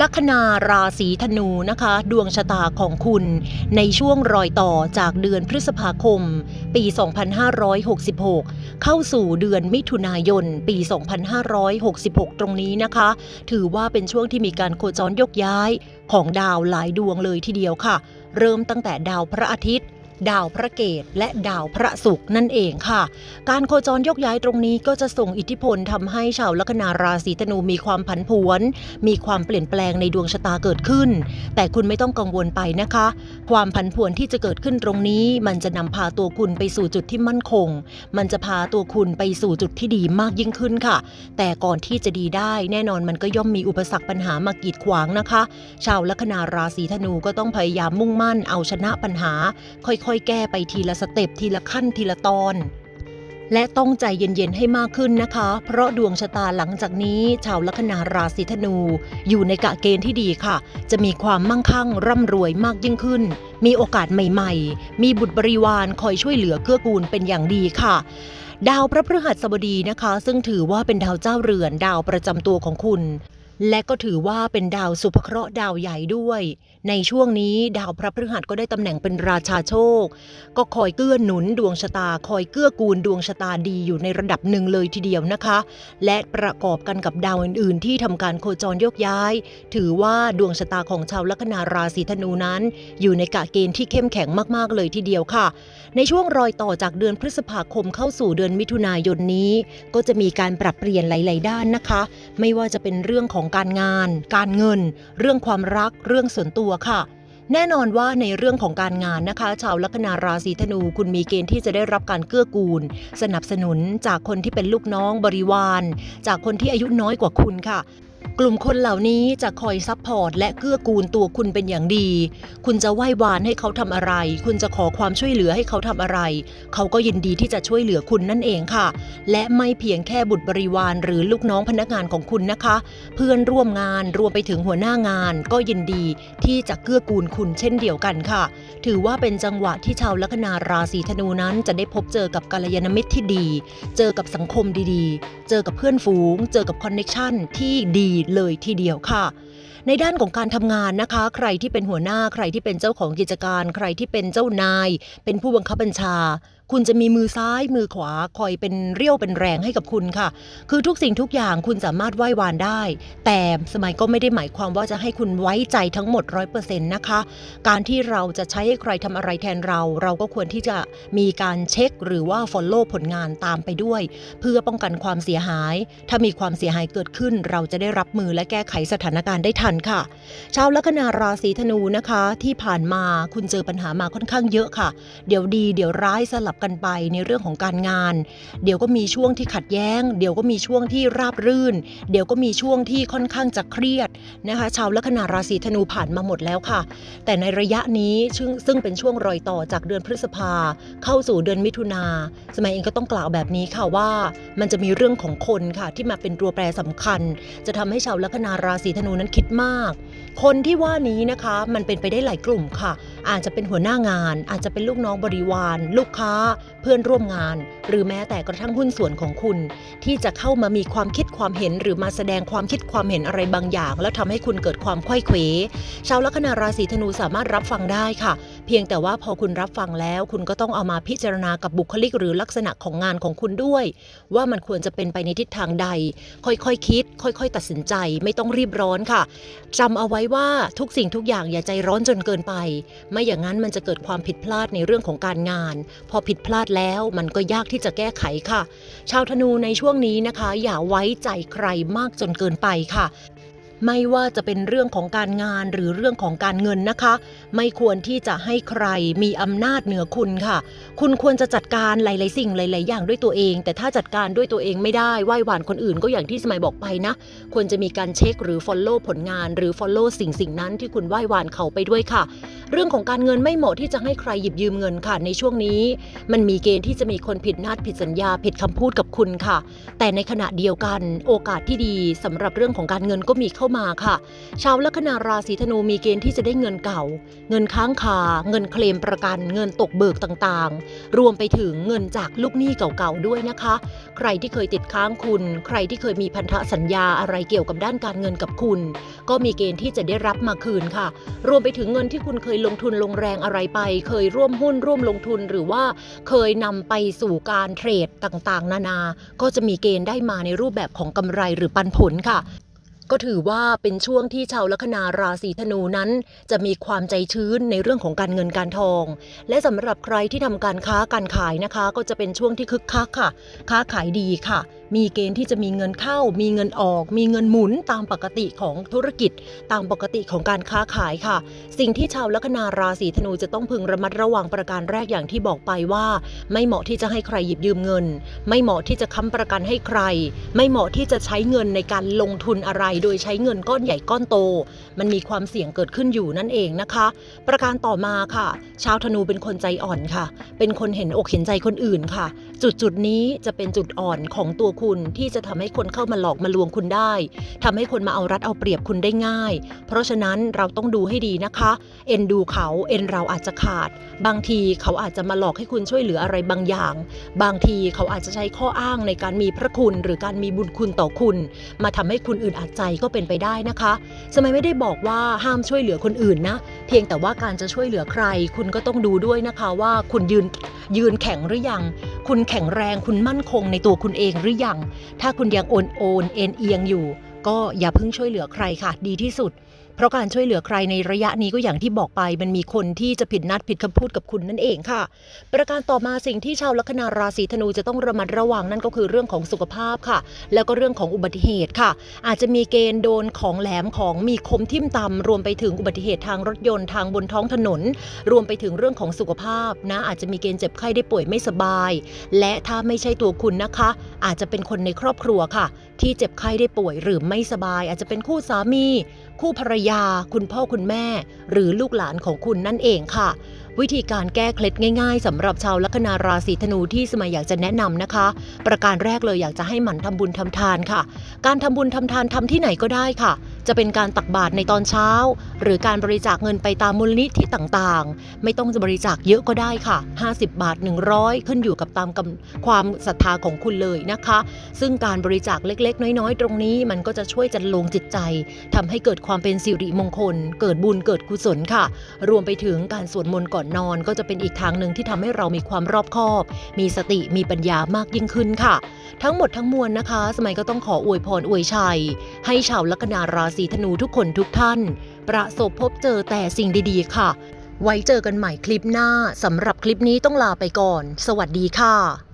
ลัคนาราศีธนูนะคะ ดวงชะตาของคุณในช่วงรอยต่อจากเดือนพฤษภาคม ปี 2566 เข้าสู่เดือนมิถุนายน ปี 2566 ตรงนี้นะคะ ถือว่าเป็นช่วงที่มีการโคจรยกย้ายของดาวหลายดวงเลยทีเดียวค่ะ เริ่มตั้งแต่ดาวพระอาทิตย์ ดาวพระเกตและดาวพระศุกร์นั่นเองค่ะ การโคจรยกย้ายตรงนี้ก็จะส่งอิทธิพลทำให้ชาวลัคนาราศีธนูมีความผันผวน มีความเปลี่ยนแปลงในดวงชะตาเกิดขึ้น แต่คุณไม่ต้องกังวลไปนะคะ ความผันผวนที่จะเกิดขึ้นตรงนี้ มันจะนำพาตัวคุณไปสู่จุดที่มั่นคง มันจะพาตัวคุณไปสู่จุดที่ดีมากยิ่งขึ้นค่ะ แต่ก่อนที่จะดีได้แน่นอนมันก็ย่อมมีอุปสรรคปัญหามากีดขวางนะคะ ชาวลัคนาราศีธนูก็ต้องพยายามมุ่งมั่นเอาชนะปัญหา ค่อยๆ แก้ไปทีละสเต็ปทีละขั้นทีละตอน และต้องใจเย็นๆให้มากขึ้นนะคะ เพราะดวงชะตาหลังจากนี้ ชาวลัคนาราศีธนู อยู่ในกะเกณฑ์ที่ดีค่ะ จะมีความมั่งคั่งร่ำรวยมากยิ่งขึ้น มีโอกาสใหม่ๆ มีบุตรบริวารคอยช่วยเหลือเกื้อกูลเป็นอย่างดีค่ะดาวพระพฤหัสบดีนะคะ ซึ่งถือว่าเป็นดาวเจ้าเรือนดาวประจำตัวของคุณ และก็ถือว่าเป็นดาวสุภเคราะห์ดาวใหญ่ด้วย ในช่วงนี้ดาวพระพฤหัสก็ได้ตำแหน่งเป็นราชาโชค ก็คอยเกื้อหนุนดวงชะตา คอยเกื้อกูลดวงชะตาดีอยู่ในระดับหนึ่งเลยทีเดียวนะคะ และประกอบกันกับดาวอื่น ๆ ที่ทำการโคจรโยกย้าย ถือว่าดวงชะตาของชาวลัคนาราศีธนูนั้น อยู่ในกะเกณฑ์ที่เข้มแข็งมาก ๆ เลยทีเดียวค่ะ ในช่วงรอยต่อจากเดือนพฤษภาคมเข้าสู่เดือนมิถุนายนนี้ ก็จะมีการปรับเปลี่ยนหลาย ๆ ด้านนะคะ ไม่ว่าจะเป็นเรื่องของการงาน การเงิน เรื่องความรัก เรื่องส่วนตัวค่ะ แน่นอนว่าในเรื่องของการงานนะคะ ชาวลัคนาราศีธนูคุณมีเกณฑ์ที่จะได้รับการเกื้อกูล สนับสนุนจากคนที่เป็นลูกน้องบริวาร จากคนที่อายุน้อยกว่าคุณค่ะ กลุ่มคนเหล่านี้จะคอยซัพพอร์ตและเกื้อกูลตัวคุณเป็นอย่างดี คุณจะไหว้วานให้เขาทำอะไร คุณจะขอความช่วยเหลือให้เขาทำอะไร เขาก็ยินดีที่จะช่วยเหลือคุณนั่นเองค่ะ และไม่เพียงแค่บุตรบริวารหรือลูกน้องพนักงานของคุณนะคะ เพื่อนร่วมงานรวมไปถึงหัวหน้างาน ก็ยินดีที่จะเกื้อกูลคุณเช่นเดียวกันค่ะ ถือว่าเป็นจังหวะที่ชาวลัคนาราศีธนูนั้นจะได้พบเจอกับกัลยาณมิตรที่ดี เจอกับสังคมดีๆ เจอกับเพื่อนฝูง เจอกับคอนเน็ชันที่ดีเลยทีเดียวค่ะในด้านของการทำงานนะคะ ใครที่เป็นหัวหน้าใครที่เป็นเจ้าของกิจการ ใครที่เป็นเจ้านาย เป็นผู้บังคับบัญชา คุณจะมีมือซ้ายมือขวาคอยเป็นเรี่ยวเป็นแรงให้กับคุณค่ะ คือทุกสิ่งทุกอย่างคุณสามารถไหว้วานได้ แต่สมัยก็ไม่ได้หมายความว่าจะให้คุณไว้ใจทั้งหมดร้อยเปอร์เซ็นต์นะคะ การที่เราจะใช้ให้ใครทำอะไรแทนเรา เราก็ควรที่จะมีการเช็คหรือว่า follow ผลงานตามไปด้วย เพื่อป้องกันความเสียหาย ถ้ามีความเสียหายเกิดขึ้น เราจะได้รับมือและแก้ไขสถานการณ์ได้ทันค่ะ ชาวลัคนาราศีธนูนะคะ ที่ผ่านมาคุณเจอปัญหามาค่อนข้างเยอะค่ะ เดี๋ยวดีเดี๋ยวร้ายสลับกันไปในเรื่องของการงาน เดี๋ยวก็มีช่วงที่ขัดแย้ง เดี๋ยวก็มีช่วงที่ราบรื่น เดี๋ยวก็มีช่วงที่ค่อนข้างจะเครียดนะคะชาวลัคนาราศีธนูผ่านมาหมดแล้วค่ะ แต่ในระยะนี้ซึ่งซึ่งเป็นช่วงรอยต่อจากเดือนพฤษภาเข้าสู่เดือนมิถุนาสมัยเองก็ต้องกล่าวแบบนี้ค่ะว่า มันจะมีเรื่องของคนค่ะ ที่มาเป็นตัวแปรสำคัญ จะทำให้ชาวลัคนาราศีธนูนั้นคิดมาก คนที่ว่านี้นะคะมันเป็นไปได้หลายกลุ่มค่ะ อาจจะเป็นหัวหน้างาน อาจจะเป็นลูกน้องบริวาร ลูกค้าเพื่อนร่วมงาน หรือแม้แต่กระทั่งหุ้นส่วนของคุณ ที่จะเข้ามามีความคิดความเห็น หรือมาแสดงความคิดความเห็นอะไรบางอย่าง แล้วทำให้คุณเกิดความไขว้เขวชาวลัคนาราศีธนูสามารถรับฟังได้ค่ะ เพียงแต่ว่าพอคุณรับฟังแล้ว คุณก็ต้องเอามาพิจารณากับบุคลิก หรือลักษณะของงานของคุณด้วย ว่ามันควรจะเป็นไปในทิศทางใด ค่อยๆคคิด ค่อย ๆ ตัดสินใจไม่ต้องรีบร้อนค่ะจำเอาไว้ว่าทุกสิ่งทุกอย่างอย่าใจร้อนจนเกินไป ไม่อย่างนั้นมันจะเกิดความผิดพลาดในเรื่องของการงาน พอผิดพลาดแล้ว มันก็ยากที่จะแก้ไขค่ะ ชาวธนูในช่วงนี้นะคะ อย่าไว้ใจใครมากจนเกินไปค่ะ ไม่ว่าจะเป็นเรื่องของการงานหรือเรื่องของการเงินนะคะ ไม่ควรที่จะให้ใครมีอำนาจเหนือคุณค่ะ คุณควรจะจัดการหลาย ๆ สิ่งหลาย ๆ อย่างด้วยตัวเอง แต่ถ้าจัดการด้วยตัวเองไม่ได้ไหว้หวานคนอื่นก็อย่างที่สมัยบอกไปนะ ควรจะมีการเช็คหรือ follow ผลงานหรือ follow สิ่งสิ่งนั้นที่คุณไหว้หวานเขาไปด้วยค่ะ เรื่องของการเงินไม่เหมาะที่จะให้ใครหยิบยืมเงินค่ะ ในช่วงนี้ มันมีเกณฑ์ที่จะมีคนผิดนัดผิดสัญญาผิดคำพูดกับคุณค่ะ แต่ในขณะเดียวกัน โอกาสที่ดีสำหรับเรื่องของการเงินก็มีเข้ามาค่ะ ชาวลัคนาราศีธนูมีเกณฑ์ที่จะได้เงินเก่า เงินค้างคา เงินเคลมประกัน เงินตกเบิกต่างๆ รวมไปถึงเงินจากลูกหนี้เก่าๆด้วยนะคะ ใครที่เคยติดค้างคุณ ใครที่เคยมีพันธสัญญาอะไรเกี่ยวกับด้านการเงินกับคุณ ก็มีเกณฑ์ที่จะได้รับมาคืนค่ะ รวมไปถึงเงินที่คุณเคยลงทุนลงแรงอะไรไป เคยร่วมหุ้นร่วมลงทุนหรือว่าเคยนำไปสู่การเทรดต่างๆ นานา ก็จะมีเกณฑ์ได้มาในรูปแบบของกำไรหรือปันผลค่ะ ก็ถือว่าเป็นช่วงที่ชาวลัคนาราศีธนูนั้น จะมีความใจชื้นในเรื่องของการเงินการทอง และสำหรับใครที่ทำการค้าการขายนะคะ ก็จะเป็นช่วงที่คึกคักค่ะ ค้าขายดีค่ะ มีเกณฑ์ที่จะมีเงินเข้า มีเงินออก มีเงินหมุนตามปกติของธุรกิจ ตามปกติของการค้าขายค่ะ สิ่งที่ชาวลัคนาราศีธนูจะต้องพึงระมัดระวังประการแรกอย่างที่บอกไปว่า ไม่เหมาะที่จะให้ใครหยิบยืมเงิน ไม่เหมาะที่จะค้ำประกันให้ใคร ไม่เหมาะที่จะใช้เงินในการลงทุนอะไร โดยใช้เงินก้อนใหญ่ก้อนโต มันมีความเสี่ยงเกิดขึ้นอยู่นั่นเองนะคะ ประการต่อมาค่ะ ชาวธนูเป็นคนใจอ่อนค่ะ เป็นคนเห็นอกเห็นใจคนอื่นค่ะ จุดจุดนี้จะเป็นจุดอ่อนของตัวคุณที่จะทำให้คนเข้ามาหลอกมาลวงคุณได้ทำให้คนมาเอารัดเอาเปรียบคุณได้ง่าย เพราะฉะนั้นเราต้องดูให้ดีนะคะ เอ็นดูเขาเอ็นเราอาจจะขาด บางทีเขาอาจจะมาหลอกให้คุณช่วยเหลืออะไรบางอย่าง บางทีเขาอาจจะใช้ข้ออ้างในการมีพระคุณหรือการมีบุญคุณต่อคุณ มาทำให้คุณอื่นอาจใจก็เป็นไปได้นะคะสมัยไม่ได้บอกว่าห้ามช่วยเหลือคนอื่นนะ เพียงแต่ว่าการจะช่วยเหลือใคร คุณก็ต้องดูด้วยนะคะว่าคุณยืนยืนแข็งหรือยัง คุณแข็งแรงคุณมั่นคงในตัวคุณเองหรือยังถ้าคุณยังโอนโอนเอ็นเอียงอยู่ ก็อย่าเพิ่งช่วยเหลือใครค่ะ ดีที่สุด เพราะการช่วยเหลือใครในระยะนี้ก็อย่างที่บอกไปมันมีคนที่จะผิดนัดผิดคำพูดกับคุณนั่นเองค่ะ ประการต่อมาสิ่งที่ชาวลัคนาราศีธนูจะต้องระมัดระวังนั่นก็คือเรื่องของสุขภาพค่ะ แล้วก็เรื่องของอุบัติเหตุค่ะ อาจจะมีเกณฑ์โดนของแหลมของมีคมทิ่มตำรวมไปถึงอุบัติเหตุทางรถยนต์ทางบนท้องถนน รวมไปถึงเรื่องของสุขภาพนะ อาจจะมีเกณฑ์เจ็บไข้ได้ป่วยไม่สบาย และถ้าไม่ใช่ตัวคุณนะคะ อาจจะเป็นคนในครอบครัวค่ะ ที่เจ็บไข้ได้ป่วยหรือไม่สบาย อาจจะเป็นคู่สามี คู่ภรรยา คุณพ่อคุณแม่ หรือลูกหลานของคุณนั่นเองค่ะวิธีการแก้เคล็ดง่ายๆสำหรับชาวลัคนาราศีธนูที่สมัยอยากจะแนะนำนะคะ ประการแรกเลยอยากจะให้หมั่นทำบุญทำทานค่ะ การทำบุญทำทานทำที่ไหนก็ได้ค่ะ จะเป็นการตักบาตรในตอนเช้า หรือการบริจาคเงินไปตามมูลนิธิต่างๆ ไม่ต้องจะบริจาคเยอะก็ได้ค่ะ 50 บาท 100 ขึ้นอยู่กับตามกำความศรัทธาของคุณเลยนะคะ ซึ่งการบริจาคเล็กๆ น้อยๆ ตรงนี้มันก็จะช่วยจันลงจิตใจทำให้เกิดความเป็นสิริมงคล เกิดบุญเกิดกุศลค่ะ รวมไปถึงการสวดมนต์ก่อนนอนก็จะเป็นอีกทางหนึ่งที่ทำให้เรามีความรอบคอบ มีสติมีปัญญามากยิ่งขึ้นค่ะ ทั้งหมดทั้งมวลนะคะ สมัยก็ต้องขออวยพรอวยชัย ให้ชาวลัคนาราศีธนูทุกคนทุกท่าน ประสบพบเจอแต่สิ่งดีๆ ค่ะ ไว้เจอกันใหม่คลิปหน้าสำหรับคลิปนี้ต้องลาไปก่อน สวัสดีค่ะ